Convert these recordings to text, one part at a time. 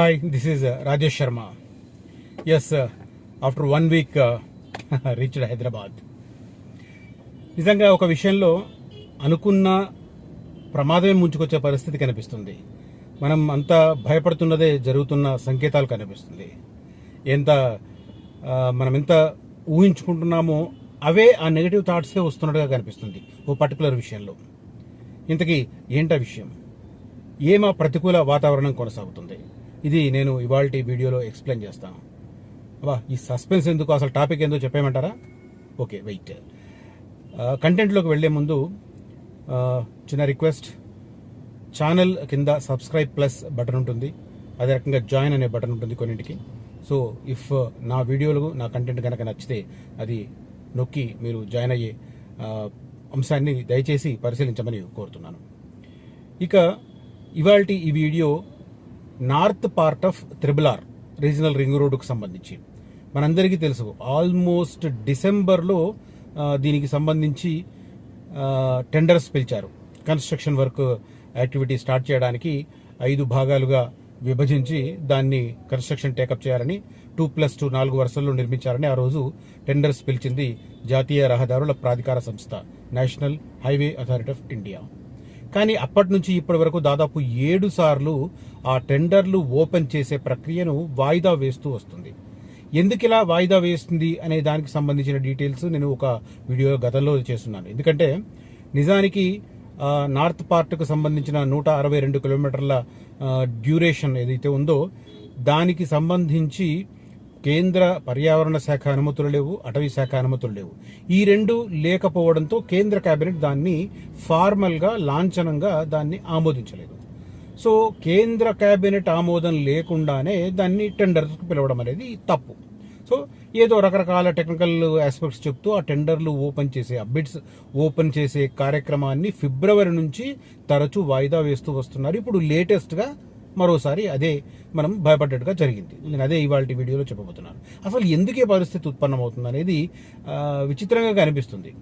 Hi this is Rajesh Sharma as after one week reached Hyderabad నిజంగా ఒక విషయంలో అనుకున్న ప్రమాదమే ముంచుకొచ్చే పరిస్థితి కనిపిస్తుంది. మనం అంతా భయపడుతున్నదే జరుగుతున్న సంకేతాలు కనిపిస్తుంది. ఎంత మనం ఎంత ఊహించుకుంటున్నామో అవే ఆ నెగిటివ్ థాట్సే వస్తున్నట్టుగా కనిపిస్తుంది ఓ పర్టికులర్ విషయంలో. ఇంతకీ ఏంటా విషయం? ఏమా ప్రతికూల వాతావరణం కొనసాగుతుంది? ఇది నేను ఇవాళ వీడియోలో ఎక్స్ప్లెయిన్ చేస్తాను. అబ్బా ఈ సస్పెన్స్ ఎందుకు? అసలు టాపిక్ ఏందో చెప్పేయమంటారా? ఓకే వెయిట్ కంటెంట్లోకి వెళ్ళే ముందు చిన్న రిక్వెస్ట్ ఛానల్ కింద సబ్స్క్రైబ్ ప్లస్ బటన్ ఉంటుంది. అదే రకంగా జాయిన్ అనే బటన్ ఉంటుంది కొన్నింటికి. సో ఇఫ్ నా వీడియోలు నా కంటెంట్ కనుక నచ్చితే అది నొక్కి మీరు జాయిన్ అయ్యే అంశాన్ని దయచేసి పరిశీలించమని కోరుతున్నాను. ఇక ఇవాళ ఈ video north part of triple R regional ring రోడ్డుకు సంబంధించి. మనందరికీ తెలుసు ఆల్మోస్ట్ డిసెంబర్లో దీనికి సంబంధించి టెండర్స్ పిలిచారు. కన్స్ట్రక్షన్ వర్క్ యాక్టివిటీ స్టార్ట్ చేయడానికి ఐదు భాగాలుగా విభజించి దాన్ని కన్స్ట్రక్షన్ టేకప్ చేయాలని టూ ప్లస్ టూ నాలుగు వరుసల్లో నిర్మించాలని ఆ రోజు టెండర్స్ పిలిచింది జాతీయ రహదారుల ప్రాధికార సంస్థ National Highway Authority of India. కానీ అప్పటి నుంచి ఇప్పటి వరకు దాదాపు ఏడు సార్లు ఆ టెండర్లు ఓపెన్ చేసే ప్రక్రియను వాయిదా వేస్తూ వస్తుంది. ఎందుకు ఇలా వాయిదా వేస్తుంది అనే దానికి సంబంధించిన డీటెయిల్స్ నేను ఒక వీడియో గతంలో చేస్తున్నాను. ఎందుకంటే నిజానికి నార్త్ పార్ట్కు సంబంధించిన నూట అరవై రెండు కిలోమీటర్ల డ్యూరేషన్ ఏదైతే ఉందో దానికి సంబంధించి కేంద్ర పర్యావరణ శాఖ అనుమతులు లేవు అటవీ శాఖ అనుమతులు లేవు. ఈ రెండు లేకపోవడంతో కేంద్ర కేబినెట్ దాన్ని ఫార్మల్గా లాంఛనంగా దాన్ని ఆమోదించలేదు. సో కేంద్ర కేబినెట్ ఆమోదం లేకుండానే దాన్ని టెండర్స్కి పిలవడం అనేది తప్పు. సో ఏదో రకరకాల టెక్నికల్ ఆస్పెక్ట్స్ చెప్తూ ఆ టెండర్లు ఓపెన్ చేసే అప్డేట్స్ ఓపెన్ చేసే కార్యక్రమాన్ని ఫిబ్రవరి నుంచి తరచూ వాయిదా వేస్తూ వస్తున్నారు. ఇప్పుడు లేటెస్ట్గా మరోసారి అదే మనం భయపడ్డట్టుగా జరిగింది. నేను అదే ఇవాళ వీడియోలో చెప్పబోతున్నాను. అసలు ఎందుకే పరిస్థితి ఉత్పన్నమవుతుంది అనేది విచిత్రంగా కనిపిస్తుంది.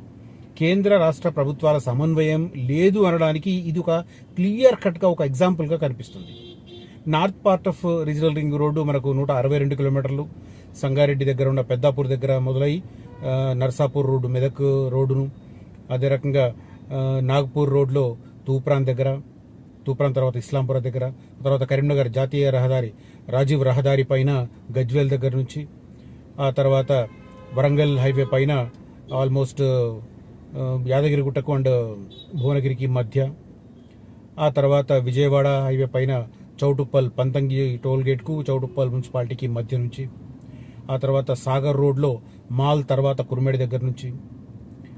కేంద్ర రాష్ట్ర ప్రభుత్వాల సమన్వయం లేదు అనడానికి ఇది ఒక క్లియర్ కట్గా ఒక ఎగ్జాంపుల్గా కనిపిస్తుంది. North part of regional ring road మనకు నూట అరవై రెండు కిలోమీటర్లు. సంగారెడ్డి దగ్గర ఉన్న పెద్దాపూర్ దగ్గర మొదలై నర్సాపూర్ రోడ్డు మెదక్ రోడ్డును. అదే రకంగా నాగ్పూర్ రోడ్లో తూప్రాన్ దగ్గర తూప్రాన్ తర్వాత ఇస్లాంపుర దగ్గర తర్వాత కరీంనగర్ జాతీయ రహదారి రాజీవ్ రహదారి పైన గజ్వేల్ దగ్గర నుంచి ఆ తర్వాత వరంగల్ హైవే పైన ఆల్మోస్ట్ యాదగిరిగుట్టకు అండ్ భువనగిరికి మధ్య. ఆ తర్వాత విజయవాడ హైవే పైన చౌటుప్పల్ పంతంగి టోల్ గేట్కు చౌటుప్పల్ మున్సిపాలిటీకి మధ్య నుంచి. ఆ తర్వాత సాగర్ రోడ్లో మాల్ తర్వాత కుర్మేడి దగ్గర నుంచి.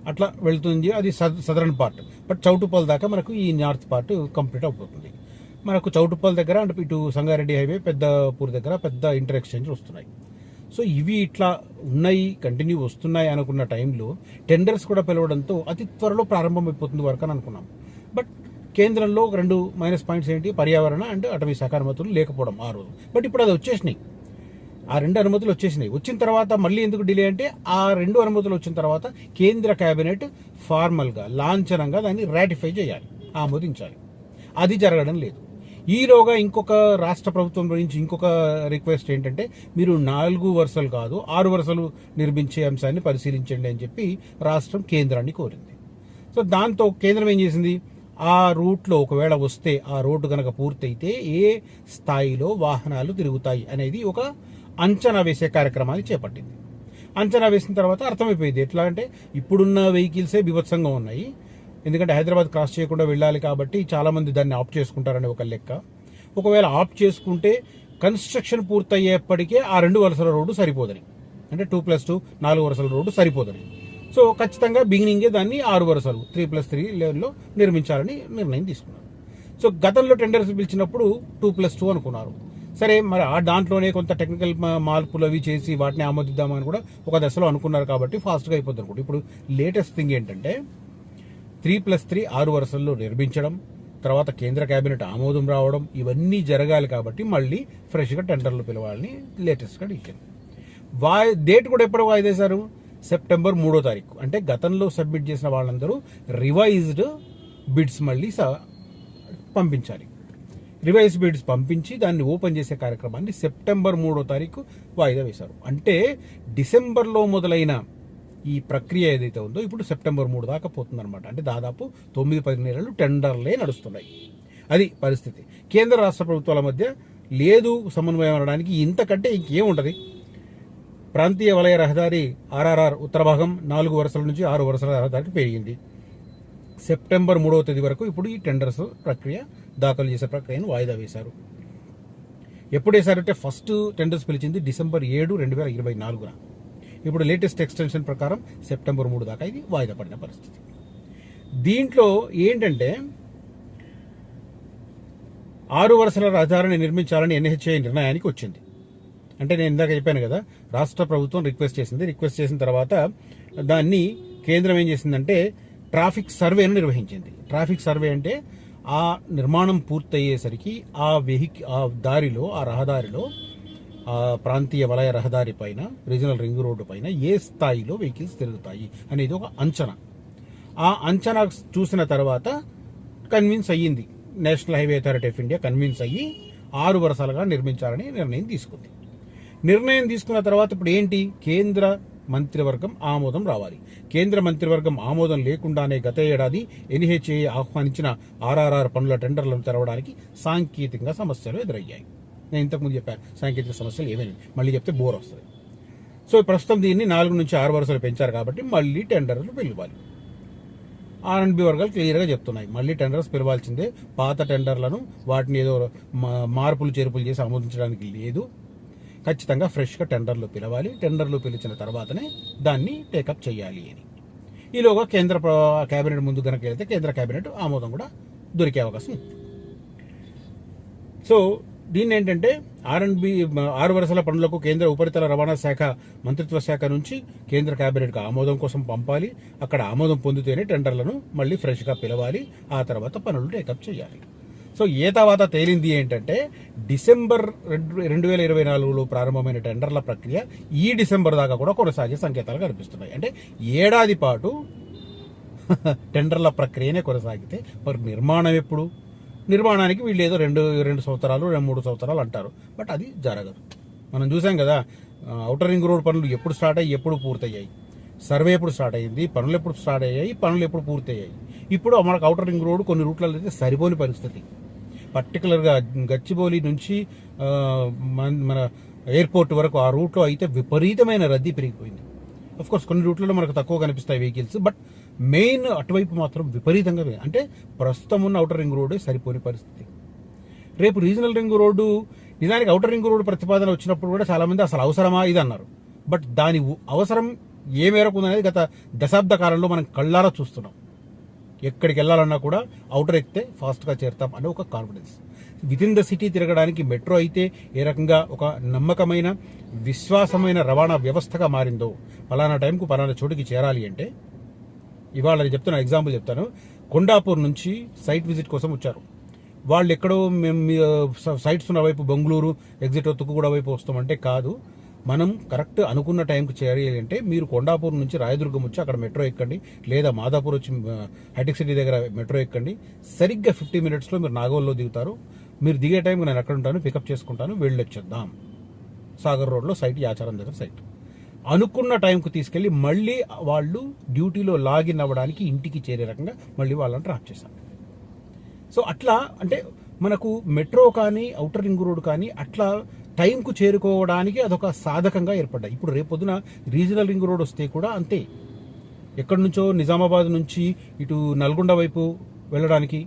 అట్లా వెళ్తుంది. అది సదరన్ పార్ట్. బట్ చౌటుప్పల్ దాకా మనకు ఈ నార్త్ పార్ట్ కంప్లీట్ అయిపోతుంది. మనకు చౌటుప్పల్ దగ్గర అంటే ఇటు సంగారెడ్డి హైవే పెద్దపూర్ దగ్గర పెద్ద ఇంటర్ ఎక్స్చేంజ్ వస్తున్నాయి. సో ఇవి ఇట్లా ఉన్నాయి కంటిన్యూ వస్తున్నాయి అనుకున్న టైంలో టెండర్స్ కూడా పిలవడంతో అతి త్వరలో ప్రారంభమైపోతుంది వర్క్ అని అనుకున్నాం. బట్ కేంద్రంలో ఒక రెండు మైనస్ పాయింట్స్ ఏంటి? పర్యావరణ అండ్ అటవీ శాఖ అనుమతులు లేకపోవడం ఆ రోజు. బట్ ఇప్పుడు అది వచ్చేసినాయి. ఆ రెండు అనుమతులు వచ్చేసినాయి. వచ్చిన తర్వాత మళ్ళీ ఎందుకు డిలే అంటే ఆ రెండు అనుమతులు వచ్చిన తర్వాత కేంద్ర కేబినెట్ ఫార్మల్గా లాంఛనంగా దాన్ని రాటిఫై చేయాలి ఆమోదించాలి. అది జరగడం లేదు. ఈలోగా ఇంకొక రాష్ట్ర ప్రభుత్వం గురించి ఇంకొక రిక్వెస్ట్ ఏంటంటే మీరు నాలుగు వరుసలు కాదు ఆరు వరుసలు నిర్మించే అంశాన్ని పరిశీలించండి అని చెప్పి రాష్ట్రం కేంద్రాన్ని కోరింది. సో దాంతో కేంద్రం ఏం చేసింది? ఆ రూట్లో ఒకవేళ వస్తే ఆ రోడ్డు కనుక పూర్తయితే ఏ స్థాయిలో వాహనాలు తిరుగుతాయి అనేది ఒక అంచనా వేసే కార్యక్రమాన్ని చేపట్టింది. అంచనా వేసిన తర్వాత అర్థమైపోయింది. ఎట్లా అంటే ఇప్పుడున్న వెహికల్సే బీభత్సంగా ఉన్నాయి. ఎందుకంటే హైదరాబాద్ క్రాస్ చేయకుండా వెళ్ళాలి కాబట్టి చాలామంది దాన్ని ఆప్ చేసుకుంటారనే ఒక లెక్క. ఒకవేళ ఆప్ చేసుకుంటే కన్స్ట్రక్షన్ పూర్తయ్యేప్పటికే ఆ రెండు వరుసల రోడ్డు సరిపోదని. అంటే టూ ప్లస్ టూ నాలుగు వరుసల రోడ్డు సరిపోదని. సో ఖచ్చితంగా బిగినింగే దాన్ని ఆరు వరుసలు త్రీ ప్లస్ త్రీ లెవెల్లో నిర్మించాలని నిర్ణయం తీసుకున్నారు. సో గతంలో టెండర్స్ పిలిచినప్పుడు టూ ప్లస్ టూ అనుకున్నారు. సరే మరి ఆ దాంట్లోనే కొంత టెక్నికల్ మా- మార్పులు అవి చేసి వాటిని ఆమోదిద్దామని కూడా ఒక దశలో అనుకున్నారు కాబట్టి ఫాస్ట్గా అయిపోతుంది అనుకుంటే. ఇప్పుడు లేటెస్ట్ థింగ్ ఏంటంటే త్రీ ప్లస్ త్రీ ఆరు వరుసల్లో నిర్మించడం తర్వాత కేంద్ర కేబినెట్ ఆమోదం రావడం ఇవన్నీ జరగాలి కాబట్టి మళ్ళీ ఫ్రెష్గా టెండర్లు పిలవాలని లేటెస్ట్గా ఇచ్చింది వా డేట్ కూడా ఎప్పుడు వాయిదేశారు? సెప్టెంబర్ మూడో తారీఖు. అంటే గతంలో సబ్మిట్ చేసిన వాళ్ళందరూ రివైజ్డ్ బిడ్స్ మళ్ళీ స- పంపించాలి. రివైజ్ బిడ్స్ పంపించి దాన్ని ఓపెన్ చేసే కార్యక్రమాన్ని సెప్టెంబర్ మూడో తారీఖు వాయిదా వేశారు. అంటే డిసెంబర్లో మొదలైన ఈ ప్రక్రియ ఏదైతే ఉందో ఇప్పుడు సెప్టెంబర్ మూడు దాకా పోతుందన్నమాట. అంటే దాదాపు తొమ్మిది పది నెలలు టెండర్లే నడుస్తున్నాయి. అది పరిస్థితి. కేంద్ర రాష్ట్ర ప్రభుత్వాల మధ్య లేదు సమన్వయం అనడానికి ఇంతకంటే ఇంకేముంటుంది ప్రాంతీయ వలయ రహదారి ఆర్ఆర్ఆర్ ఉత్తర భాగం నాలుగు వరుసల నుంచి ఆరు వరుసల రహదారికి పెరిగింది సెప్టెంబర్ మూడవ తేదీ వరకు ఇప్పుడు ఈ టెండర్స్ ప్రక్రియ దాఖలు చేసే ప్రక్రియను వాయిదా వేశారు. ఎప్పుడేశారంటే ఫస్ట్ టెండర్స్ పిలిచింది డిసెంబర్ ఏడు రెండు వేల ఇరవై నాలుగున. ఇప్పుడు లేటెస్ట్ ఎక్స్టెన్షన్ ప్రకారం సెప్టెంబర్ మూడు దాకా ఇది వాయిదా పడిన పరిస్థితి. దీంట్లో ఏంటంటే ఆరు వరుసల రహదారిని నిర్మించాలని ఎన్హెచ్ఐ నిర్ణయానికి వచ్చింది. అంటే నేను ఇందాక చెప్పాను కదా రాష్ట్ర ప్రభుత్వం రిక్వెస్ట్ చేసింది. రిక్వెస్ట్ చేసిన తర్వాత దాన్ని కేంద్రం ఏం చేసిందంటే ట్రాఫిక్ సర్వేను నిర్వహించింది. ట్రాఫిక్ సర్వే అంటే ఆ నిర్మాణం పూర్తయ్యేసరికి ఆ వెహిక్ ఆ దారిలో ఆ రహదారిలో ప్రాంతీయ వలయ రహదారి పైన రీజనల్ రింగ్ రోడ్డు పైన ఏ స్థాయిలో వెహికల్స్ తిరుగుతాయి అనేది ఒక అంచనా. ఆ అంచనా చూసిన తర్వాత కన్విన్స్ అయ్యింది. National highway authority of India convince అయ్యి ఆరు వరుసలుగా నిర్మించాలని నిర్ణయం తీసుకుంది. నిర్ణయం తీసుకున్న తర్వాత ఇప్పుడు ఏంటి? కేంద్ర మంత్రివర్గం ఆమోదం రావాలి. కేంద్ర మంత్రివర్గం ఆమోదం లేకుండానే గత ఏడాది ఎన్హెచ్ఏ ఆహ్వానించిన ఆర్ఆర్ఆర్ పనుల టెండర్లను తెరవడానికి సాంకేతికంగా సమస్యలు ఎదురయ్యాయి. నేను ఇంతకుముందు చెప్పాను సాంకేతిక సమస్యలు ఏమైనా మళ్ళీ చెప్తే బోర్ వస్తుంది. సో ప్రస్తుతం దీన్ని నాలుగు నుంచి ఆరు వరుసలు పెంచారు కాబట్టి మళ్ళీ టెండర్లు పిలవాలి. ఆర్ అండ్ బి వర్గాలు క్లియర్గా చెప్తున్నాయి. మళ్ళీ టెండర్స్ పిలవాల్సిందే. పాత టెండర్లను వాటిని ఏదో మా- మార్పులు చేర్పులు చేసి ఆమోదించడానికి లేదు. ఖచ్చితంగా ఫ్రెష్గా టెండర్లు పిలవాలి. టెండర్లు పిలిచిన తర్వాతనే దాన్ని టేకప్ చేయాలి అని. ఈలోగా కేంద్ర కేబినెట్ ముందు కనుక వెళ్తే కేంద్ర కేబినెట్ ఆమోదం కూడా దొరికే అవకాశం ఉంది. సో దీన్ని ఏంటంటే ఆర్ అండ్ బి ఆరు వరుసల పనులకు కేంద్ర ఉపరితల రవాణా శాఖ మంత్రిత్వ శాఖ నుంచి కేంద్ర కేబినెట్కు ఆమోదం కోసం పంపాలి. అక్కడ ఆమోదం పొందితేనే టెండర్లను మళ్ళీ ఫ్రెష్గా పిలవాలి. ఆ తర్వాత పనులు టేకప్ చేయాలి. సో ఏ తర్వాత తేలింది ఏంటంటే డిసెంబర్ రెండు రెండు వేల ఇరవై నాలుగులో ప్రారంభమైన టెండర్ల ప్రక్రియ ఈ డిసెంబర్ దాకా కూడా కొనసాగే సంకేతాలు కనిపిస్తున్నాయి. అంటే ఏడాది పాటు టెండర్ల ప్రక్రియనే కొనసాగితే మరి నిర్మాణం ఎప్పుడు? నిర్మాణానికి వీళ్ళు ఏదో రెండు రెండు సంవత్సరాలు రెండు మూడు సంవత్సరాలు అంటారు. బట్ అది జరగదు. మనం చూసాం కదా అవుటర్ రింగ్ రోడ్ పనులు ఎప్పుడు స్టార్ట్ అయ్యి ఎప్పుడు పూర్తయ్యాయి. సర్వే ఎప్పుడు స్టార్ట్ అయ్యింది పనులు ఎప్పుడు స్టార్ట్ అయ్యాయి పనులు ఎప్పుడు పూర్తయ్యాయి. ఇప్పుడు మనకు అవుటర్ రింగ్ రోడ్ కొన్ని రూట్లలో అయితే సరిపోని పరిస్థితి. పర్టికులర్గా గచ్చిబౌలి నుంచి మన- మన ఎయిర్పోర్ట్ వరకు ఆ రూట్లో అయితే విపరీతమైన రద్దీ పెరిగిపోయింది. కోర్స్ కొన్ని రూట్లలో మనకు తక్కువ కనిపిస్తాయి వెహికల్స్ బట్ మెయిన్ అటువైపు మాత్రం విపరీతంగా అంటే ప్రస్తుతం ఉన్న అవుటర్ రింగ్ రోడ్డే సరిపోని పరిస్థితి. రేపు రీజనల్ రింగ్ రోడ్డు నిజానికి అవుటర్ రింగ్ రోడ్డు ప్రతిపాదన వచ్చినప్పుడు కూడా చాలామంది అసలు అవసరమా ఇది అన్నారు. బట్ దాని అవసరం ఏ మేరకు ఉందనేది గత దశాబ్ద కాలంలో మనం కళ్ళారా చూస్తున్నాం. ఎక్కడికి వెళ్ళాలన్నా కూడా అవుటర్ ఎక్కితే ఫాస్ట్గా చేరుతాం అనే ఒక confidence. With in the city తిరగడానికి మెట్రో అయితే ఏ రకంగా ఒక నమ్మకమైన విశ్వాసమైన రవాణా వ్యవస్థగా మారిందో పలానా టైంకు పలానా చోటుకి చేరాలి అంటే ఇవాళ నేను చెప్తున్నా ఎగ్జాంపుల్ చెప్తాను. కొండాపూర్ నుంచి సైట్ విజిట్ కోసం వచ్చారు. వాళ్ళు ఎక్కడో మేము మీ, సైట్స్ ఉన్న వైపు బెంగళూరు ఎగ్జిట్ తుక్కుగూడ వైపు వస్తామంటే కాదు. మనం కరెక్ట్ అనుకున్న టైంకి చేయాలి అంటే మీరు కొండాపూర్ నుంచి రాయదుర్గం వచ్చి అక్కడ మెట్రో ఎక్కండి లేదా మాదాపూర్ వచ్చి హైటెక్ సిటీ దగ్గర మెట్రో ఎక్కండి. సరిగ్గా ఫిఫ్టీ మినిట్స్లో మీరు నాగోల్లో దిగుతారు. మీరు దిగే టైంకి నేను ఎక్కడ ఉంటాను పికప్ చేసుకుంటాను వెళ్ళొచ్చేద్దాం. సాగర్ రోడ్లో సైట్ యాచారం దగ్గర సైట్. అనుకున్న టైంకు తీసుకెళ్ళి మళ్ళీ వాళ్ళు డ్యూటీలో లాగిన్ అవ్వడానికి ఇంటికి చేరే రకంగా మళ్ళీ వాళ్ళని డ్రాప్ చేశాం సో అట్లా అంటే మనకు మెట్రో కానీ అవుటర్ రింగ్ రోడ్ కానీ అట్లా టైంకు చేరుకోవడానికి అదొక సాధకంగా ఏర్పడ్డాయి. ఇప్పుడు రేపొద్దున రీజనల్ రింగ్ రోడ్ వస్తే కూడా అంతే. ఎక్కడి నుంచో నిజామాబాద్ నుంచి ఇటు నల్గొండ వైపు వెళ్ళడానికి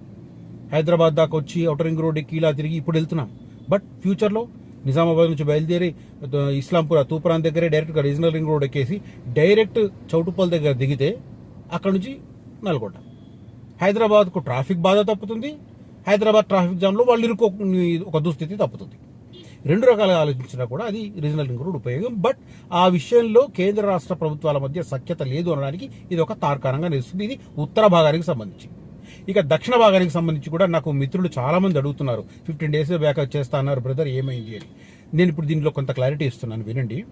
హైదరాబాద్ దాకా వచ్చి అవుటర్ రింగ్ రోడ్ ఎక్కి ఇలా తిరిగి ఇప్పుడు వెళ్తున్నాం. బట్ ఫ్యూచర్లో నిజామాబాద్ నుంచి బయలుదేరి ఆ, ఇస్లాంపూర్ ఆ తూప్రాన్ దగ్గరే డైరెక్ట్గా రీజనల్ రింగ్ రోడ్ ఎక్కేసి డైరెక్ట్ చౌటుపల్ దగ్గర దిగితే అక్కడ నుంచి నల్గొండ. హైదరాబాద్కు ట్రాఫిక్ బాధ తప్పుతుంది. హైదరాబాద్ ట్రాఫిక్ జామ్లో వాళ్ళు ఇరుకో ఒక దుస్థితి తప్పుతుంది. రెండు రకాలుగా ఆలోచించినా కూడా అది రీజనల్ రింగ్ రోడ్ ఉపయోగం. బట్ ఆ విషయంలో కేంద్ర రాష్ట్ర ప్రభుత్వాల మధ్య సఖ్యత లేదు అనడానికి ఇది ఒక తార్కాణంగా నిలుస్తుంది. ఇది ఉత్తర భాగానికి సంబంధించి ఇక దక్షిణ భాగానికి సంబంధించి కూడా నాకు మిత్రులు చాలామంది అడుగుతున్నారు. ఫిఫ్టీన్ డేస్ బ్యాక్ చేస్తా అన్నారు బ్రదర్ ఏమైంది? అని. నేను ఇప్పుడు దీనిలో కొంత క్లారిటీ ఇస్తున్నాను వినండి.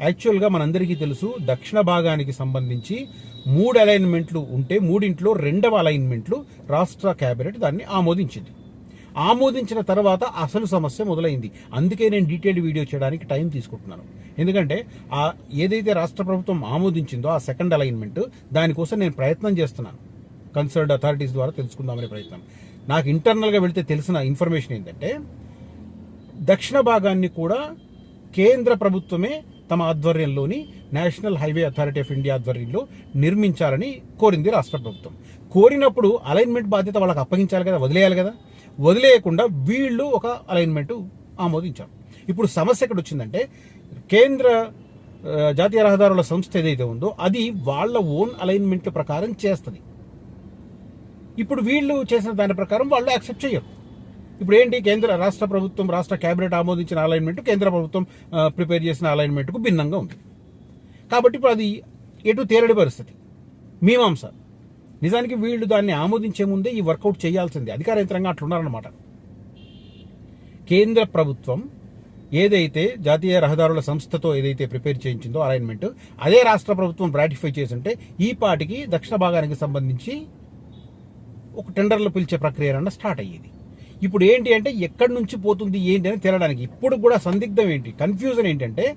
యాక్చువల్గా మనందరికీ తెలుసు దక్షిణ భాగానికి సంబంధించి మూడు అలైన్మెంట్లు ఉంటే మూడింట్లో రెండవ అలైన్మెంట్లు రాష్ట్ర క్యాబినెట్ దాన్ని ఆమోదించింది. ఆమోదించిన తర్వాత అసలు సమస్య మొదలైంది. అందుకే నేను డీటెయిల్డ్ వీడియో చేయడానికి టైం తీసుకుంటున్నాను. ఎందుకంటే ఆ ఏదైతే రాష్ట్ర ప్రభుత్వం ఆమోదించిందో ఆ సెకండ్ అలైన్మెంట్ దానికోసం నేను ప్రయత్నం చేస్తున్నాను. కన్సర్న్డ్ అథారిటీస్ ద్వారా తెలుసుకుందామనే ప్రయత్నం. నాకు ఇంటర్నల్గా వెళితే తెలిసిన ఇన్ఫర్మేషన్ ఏంటంటే దక్షిణ భాగాన్ని కూడా కేంద్ర ప్రభుత్వమే తమ ఆధ్వర్యంలోని national highway authority of India ఆధ్వర్యంలో నిర్మించాలని కోరింది రాష్ట్ర ప్రభుత్వం. కోరినప్పుడు అలైన్మెంట్ బాధ్యత వాళ్ళకి అప్పగించాలి కదా వదిలేయాలి కదా. వదిలేయకుండా వీళ్ళు ఒక అలైన్మెంట్ ఆమోదించారు. ఇప్పుడు సమస్య ఎక్కడ వచ్చిందంటే కేంద్ర జాతీయ రహదారుల సంస్థ ఏదైతే ఉందో అది వాళ్ళ ఓన్ అలైన్మెంట్ ప్రకారం చేస్తుంది. ఇప్పుడు వీళ్ళు చేసిన దాని ప్రకారం వాళ్ళు యాక్సెప్ట్ చేయరు. ఇప్పుడు ఏంటి? కేంద్ర రాష్ట్ర ప్రభుత్వం రాష్ట్ర కేబినెట్ ఆమోదించిన అలైన్మెంట్ కేంద్ర ప్రభుత్వం ప్రిపేర్ చేసిన అలైన్మెంట్కు భిన్నంగా ఉంది. కాబట్టి ఇప్పుడు అది ఎటు తేలడి పరిస్థితి. మీమాంస. నిజానికి వీళ్ళు దాన్ని ఆమోదించే ముందే ఈ వర్కౌట్ చేయాల్సిందే. అధికార యంత్రంగా అట్లున్నారనమాట కేంద్ర ప్రభుత్వం ఏదైతే జాతీయ రహదారుల సంస్థతో ఏదైతే ప్రిపేర్ చేయించిందో అలైన్మెంట్ అదే రాష్ట్ర ప్రభుత్వం రాటిఫై ఉంటే ఈ పాటికి దక్షిణ భాగానికి సంబంధించి ఒక టెండర్లు పిలిచే ప్రక్రియ అన్న స్టార్ట్ అయ్యేది. ఇప్పుడు ఏంటి అంటే ఎక్కడి నుంచి పోతుంది ఏంటి అని తేలడానికి. ఇప్పుడు కూడా సందిగ్ధం ఏంటి కన్ఫ్యూజన్ ఏంటంటే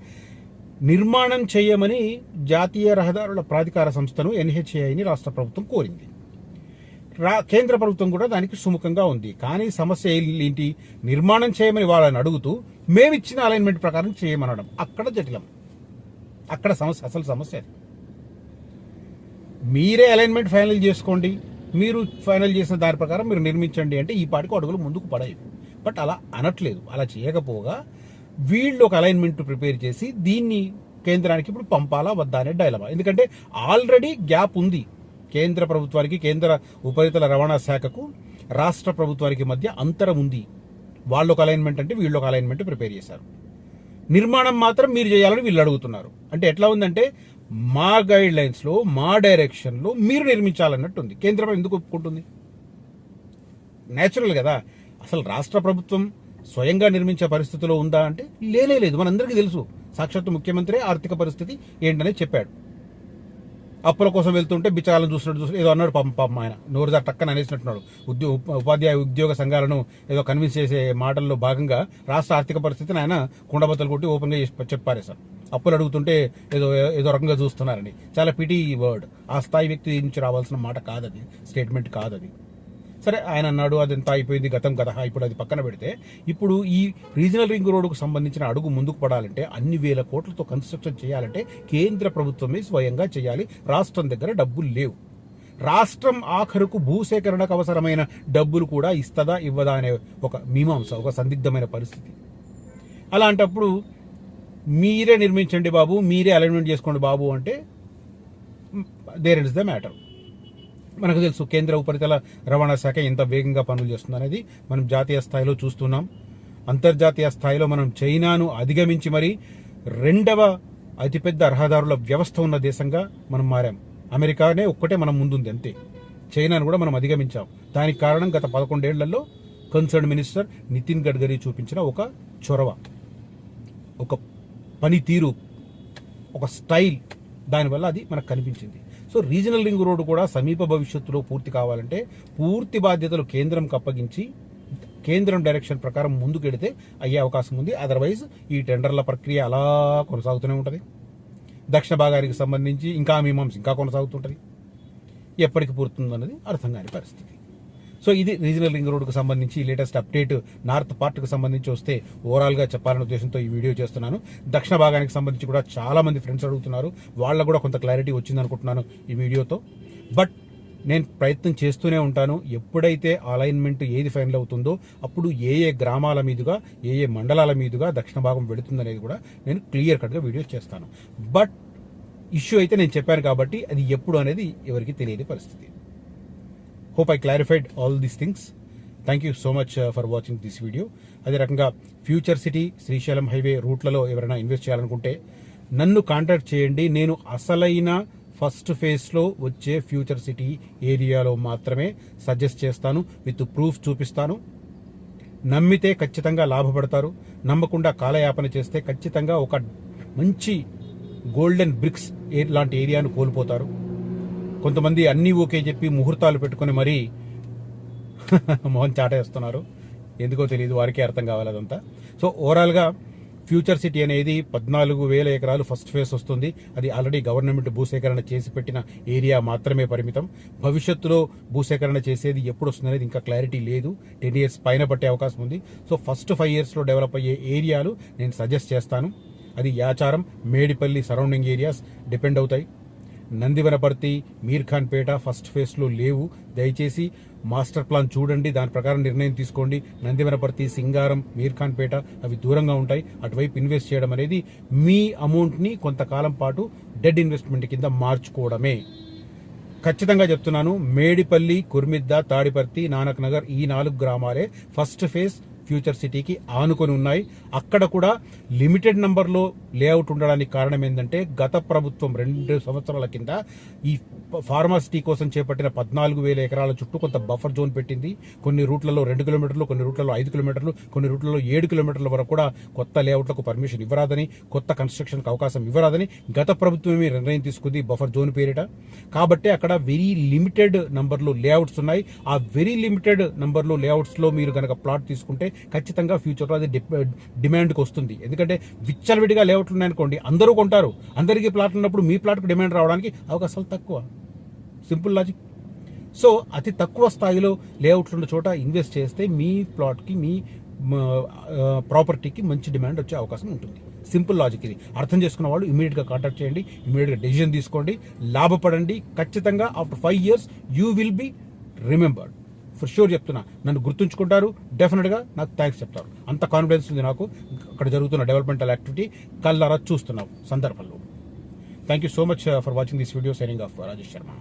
నిర్మాణం చేయమని జాతీయ రహదారుల ప్రాధికార సంస్థను ఎన్హెచ్ఏఐని రాష్ట్ర ప్రభుత్వం కోరింది. రా కేంద్ర ప్రభుత్వం కూడా దానికి సుముఖంగా ఉంది. కానీ సమస్య ఏంటి నిర్మాణం చేయమని వాళ్ళని అడుగుతూ మేమిచ్చిన అలైన్మెంట్ ప్రకారం చేయమనడం. అక్కడ జటిలం. అక్కడ సమస్య అసలు సమస్య అది. మీరే అలైన్మెంట్ ఫైనల్ చేసుకోండి. మీరు ఫైనల్ చేసిన దాని ప్రకారం మీరు నిర్మించండి అంటే ఈ పాటికి అడుగులు ముందుకు పడాయి బట్ అలా అనట్లేదు. అలా చేయకపోగా వీళ్ళు ఒక అలైన్మెంట్ ప్రిపేర్ చేసి దీన్ని కేంద్రానికి ఇప్పుడు పంపాలా వద్దా అనే డైలమా ఎందుకంటే ఆల్రెడీ గ్యాప్ ఉంది. కేంద్ర ప్రభుత్వానికి కేంద్ర ఉపరితల రవాణా శాఖకు రాష్ట్ర ప్రభుత్వానికి మధ్య అంతరం ఉంది. వాళ్ళు ఒక అలైన్మెంట్ అంటే వీళ్ళు ఒక అలైన్మెంట్ ప్రిపేర్ చేశారు. నిర్మాణం మాత్రం మీరు చేయాలని వీళ్ళు అడుగుతున్నారు. అంటే ఎట్లా ఉందంటే మా గైడ్ లైన్స్లో మా డైరెక్షన్లో మీరు నిర్మించాలన్నట్టు ఉంది కేంద్రం ఎందుకు ఒప్పుకుంటుంది? నేచురల్ కదా. అసలు రాష్ట్ర ప్రభుత్వం స్వయంగా నిర్మించే పరిస్థితిలో ఉందా అంటే లేనే లేదు. మనందరికీ తెలుసు. సాక్షాత్తు ముఖ్యమంత్రి ఆర్థిక పరిస్థితి ఏంటనే చెప్పాడు. అప్పుల కోసం వెళ్తుంటే బిచాలను చూసినట్టు చూసి ఏదో అన్నాడు పాపం పాపం ఆయన. నోరు టక్కన అనేసినట్టున్నాడు. ఉద్యో ఉపాధ్యాయ ఉద్యోగ సంఘాలను ఏదో కన్విన్స్ చేసే మాటల్లో భాగంగా రాష్ట్ర ఆర్థిక పరిస్థితిని ఆయన కుండబద్దలు కొట్టి ఓపెన్గా చేసి చెప్పారు సార్. అప్పులు అడుగుతుంటే ఏదో ఏదో రకంగా చూస్తున్నారని. చాలా పిటి వర్డ్ ఆ స్థాయి వ్యక్తి నుంచి రావాల్సిన మాట కాదది. స్టేట్మెంట్ కాదది. సరే ఆయన అన్నాడు అది ఎంత అయిపోయింది గతం గత ఇప్పుడు అది పక్కన పెడితే ఇప్పుడు ఈ రీజనల్ రింగ్ రోడ్డుకు సంబంధించిన అడుగు ముందుకు పడాలంటే అన్ని వేల కోట్లతో కన్స్ట్రక్షన్ చేయాలంటే కేంద్ర ప్రభుత్వమే స్వయంగా చేయాలి. రాష్ట్రం దగ్గర డబ్బులు లేవు. రాష్ట్రం ఆఖరుకు భూసేకరణకు అవసరమైన డబ్బులు కూడా ఇస్తదా ఇవ్వదా అనే ఒక మీమాంస ఒక సందిగ్ధమైన పరిస్థితి. అలాంటప్పుడు మీరే నిర్మించండి బాబు మీరే అలైన్మెంట్ చేసుకోండి బాబు అంటే దేర్ ఇస్ ద మ్యాటర్ మనకు తెలుసు కేంద్ర ఉపరితల రవాణా శాఖ ఎంత వేగంగా పనులు చేస్తుంది అనేది మనం జాతీయ స్థాయిలో చూస్తున్నాం. అంతర్జాతీయ స్థాయిలో మనం చైనాను అధిగమించి మరి రెండవ అతిపెద్ద రహదారుల వ్యవస్థ ఉన్న దేశంగా మనం మారాం. అమెరికానే ఒక్కటే మనం ముందుంది అంతే. చైనాను కూడా మనం అధిగమించాం. దానికి కారణం గత పదకొండేళ్ళలో కన్సర్న్ మినిస్టర్ నితిన్ గడ్కరీ చూపించిన ఒక చొరవ ఒక పనితీరు ఒక స్టైల్ దానివల్ల అది మనకు కనిపించింది. సో రీజనల్ రింగ్ రోడ్డు కూడా సమీప భవిష్యత్తులో పూర్తి కావాలంటే పూర్తి బాధ్యతలు కేంద్రంకి అప్పగించి కేంద్రం డైరెక్షన్ ప్రకారం ముందుకెడితే అయ్యే అవకాశం ఉంది. అదర్వైజ్ ఈ టెండర్ల ప్రక్రియ అలా కొనసాగుతూనే ఉంటుంది. దక్షిణ భాగానికి సంబంధించి ఇంకా మీమాంస ఇంకా కొనసాగుతుంటుంది. ఎప్పటికి పూర్తుందన్నది అర్థం కాని పరిస్థితి. సో ఇది రీజనల్ రింగ్ రోడ్కు సంబంధించి లేటెస్ట్ అప్డేట్ నార్త్ పార్ట్కి సంబంధించి వస్తే ఓవరాల్గా చెప్పాలనే ఉద్దేశంతో ఈ వీడియో చేస్తున్నాను. దక్షిణ భాగానికి సంబంధించి కూడా చాలా మంది ఫ్రెండ్స్ అడుగుతున్నారు. వాళ్ళకు కూడా కొంత క్లారిటీ వచ్చింది అనుకుంటున్నాను ఈ వీడియోతో. బట్ నేను ప్రయత్నం చేస్తూనే ఉంటాను. ఎప్పుడైతే అలైన్మెంట్ ఏది ఫైనల్ అవుతుందో అప్పుడు ఏ ఏ గ్రామాల మీదుగా ఏ ఏ మండలాల మీదుగా దక్షిణ భాగం వెళుతుందనేది కూడా నేను క్లియర్ కట్గా వీడియో చేస్తాను. బట్ ఇష్యూ అయితే నేను చెప్పాను కాబట్టి అది ఎప్పుడు అనేది ఎవరికి తెలియని పరిస్థితి. Hope I clarified all these things thank you so much for watching this video అదే రకంగా ఫ్యూచర్ సిటీ శ్రీశైలం హైవే రూట్లలో ఎవరైనా ఇన్వెస్ట్ చేయాలనుకుంటే నన్ను కాంటాక్ట్ చేయండి. నేను అసలైన ఫస్ట్ ఫేజ్లో వచ్చే ఫ్యూచర్ సిటీ ఏరియాలో మాత్రమే సజెస్ట్ చేస్తాను. విత్ ప్రూఫ్ చూపిస్తాను. నమ్మితే ఖచ్చితంగా లాభపడతారు. నమ్మకుండా కాలయాపన చేస్తే ఖచ్చితంగా ఒక మంచి గోల్డెన్ బ్రిక్స్ ఏ- లాంటి ఏరియాను కోల్పోతారు. కొంతమంది అన్నీ ఓకే చెప్పి ముహూర్తాలు పెట్టుకొని మరీ మొహం చాటేస్తున్నారు. ఎందుకో తెలియదు వారికే అర్థం కావాలి అదంతా. సో ఓవరాల్గా ఫ్యూచర్ సిటీ అనేది పద్నాలుగు వేల ఎకరాలు ఫస్ట్ ఫేజ్ వస్తుంది. అది ఆల్రెడీ గవర్నమెంట్ భూసేకరణ చేసి పెట్టిన ఏరియా మాత్రమే పరిమితం. భవిష్యత్తులో భూసేకరణ చేసేది ఎప్పుడు వస్తుంది అనేది ఇంకా క్లారిటీ లేదు. టెన్ ఇయర్స్ పైన పట్టే అవకాశం ఉంది. సో ఫస్ట్ ఫైవ్ ఇయర్స్లో డెవలప్ అయ్యే ఏరియాలు నేను సజెస్ట్ చేస్తాను. అది Yacharam Medipalli surrounding areas depend అవుతాయి. నందివనపర్తి మీర్ఖాన్పేట ఫస్ట్ ఫేజ్లో లేవు. దయచేసి మాస్టర్ ప్లాన్ చూడండి. దాని ప్రకారం నిర్ణయం తీసుకోండి. నందివనపర్తి సింగారం మీర్ఖాన్పేట అవి దూరంగా ఉంటాయి. అటువైపు ఇన్వెస్ట్ చేయడం అనేది మీ అమౌంట్ని కొంతకాలం పాటు డెడ్ ఇన్వెస్ట్మెంట్ కింద మార్చుకోవడమే. ఖచ్చితంగా చెప్తున్నాను మేడిపల్లి కుర్మిద్ద తాడిపర్తి నానక్ నగర్ ఈ నాలుగు గ్రామాలే ఫస్ట్ ఫేజ్ ఫ్యూచర్ సిటీకి ఆనుకొని ఉన్నాయి. అక్కడ కూడా లిమిటెడ్ నెంబర్లో లేఅవుట్ ఉండడానికి కారణం ఏంటంటే గత ప్రభుత్వం రెండు సంవత్సరాల కింద ఈ ఫార్మాసిటీ కోసం చేపట్టిన పద్నాలుగు వేల ఎకరాల చుట్టూ కొంత బఫర్ జోన్ పెట్టింది. కొన్ని రూట్లలో రెండు కిలోమీటర్లు కొన్ని రూట్లలో ఐదు కిలోమీటర్లు కొన్ని రూట్లలో ఏడు కిలోమీటర్ల వరకు కూడా కొత్త లేఅవుట్లకు పర్మిషన్ ఇవ్వరాదని కొత్త కన్స్ట్రక్షన్కి అవకాశం ఇవ్వరాదని గత ప్రభుత్వమే నిర్ణయం తీసుకుంది బఫర్ జోన్ పేరిట. కాబట్టి అక్కడ వెరీ లిమిటెడ్ నంబర్లో లేఅవుట్స్ ఉన్నాయి. ఆ వెరీ లిమిటెడ్ నంబర్లో లేఅవుట్స్లో మీరు కనుక ప్లాట్ తీసుకుంటే ఖచ్చితంగా ఫ్యూచర్లో అది డిమాండ్కి uh, వస్తుంది. ఎందుకంటే విచ్చలవిడిగా లేఅవుట్లు ఉన్నాయనుకోండి అందరూ కొంటారు. అందరికీ ప్లాట్ ఉన్నప్పుడు మీ ప్లాట్కి డిమాండ్ రావడానికి అవకాశాలు తక్కువ. సింపుల్ లాజిక్ సో అతి తక్కువ స్థాయిలో లేఅవుట్లు ఉన్న చోట ఇన్వెస్ట్ చేస్తే మీ ప్లాట్కి మీ ప్రాపర్టీకి మంచి డిమాండ్ వచ్చే అవకాశం ఉంటుంది. సింపుల్ లాజిక్ ఇది. అర్థం చేసుకున్న వాళ్ళు ఇమీడియట్గా కాంటాక్ట్ చేయండి ఇమీడియట్గా డెసిజన్ తీసుకోండి లాభపడండి. ఖచ్చితంగా after five years you will be remembered for sure చెప్తున్నా. నన్ను గుర్తుంచుకుంటారు. డెఫినెట్గా నాకు థ్యాంక్స్ చెప్తారు. అంత కాన్ఫిడెన్స్ ఉంది నాకు. అక్కడ జరుగుతున్న డెవలప్మెంటల్ యాక్టివిటీ కళ్ళారా చూస్తున్నాం సందర్భంలో. Thank you so much for watching this video signing off Rajesh Sharma